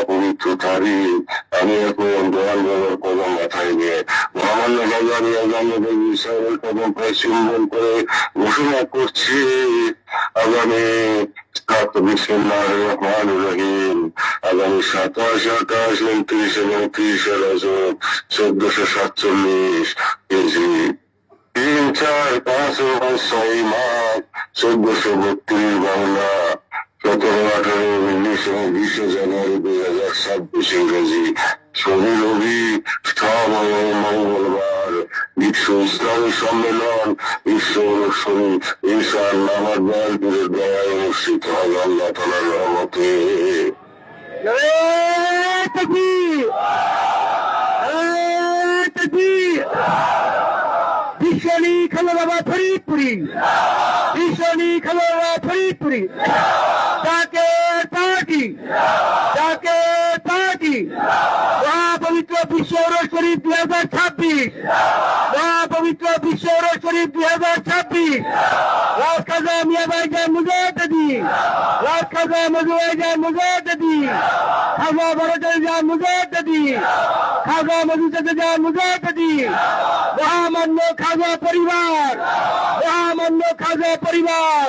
মহাপবিত্র তারিখ আমি এখন দয়াল বাবার কদম মাথায় নিয়ে মহামান্য বাজারিয়া জন্মদেব ইসরায়েল কদমকে চুম্বন করে ঘোষণা করছি। আগামী সাত আগামী সাতাশ আঠাশ উনত্রিশ এবং তিরিশে চোদ্দশো সাতচল্লিশ কেজি। তিন, চার, পাঁচ এবং ছয় মাস, চোদ্দশো বত্রিশ বাংলা, সতেরো, আঠারো এবং বিশে জানুয়ারি দুই হাজার ছাব্বিশ ইংরেজি শনি রবি মঙ্গলবার বিশ্ব ইসলামী সম্মেলন বিশ্ব অনুষ্ঠান ইনশাআল্লাহ আমার দয়ালপুরের দয়ায় অনুষ্ঠিত হবে আল্লাহ তালার রহমতে। ভীষণী খেলো বাবা ফরিদপুরি। ভীষণী খেলো বাবা ফরিদপুরি। তাকে পার্টি তাকে পার্টি মহাপবিত্র বিশ্ব শরীফ দুই হাজার ছাব্বিশ মহাপবিত্র বিশ্ব শরীফ দুই হাজার ছাব্বিশ রাজ খাজা মিয়াবাই যায় মুজাহিদি রাজ খাজা মজুয়াই যায় মুজাহিদি খাজা বড়দের যায় মুজাহিদি খাজা মজুদাতে যায় মুজাহিদি মহামান্য খাজা পরিবার, মহামান্য খাজা পরিবার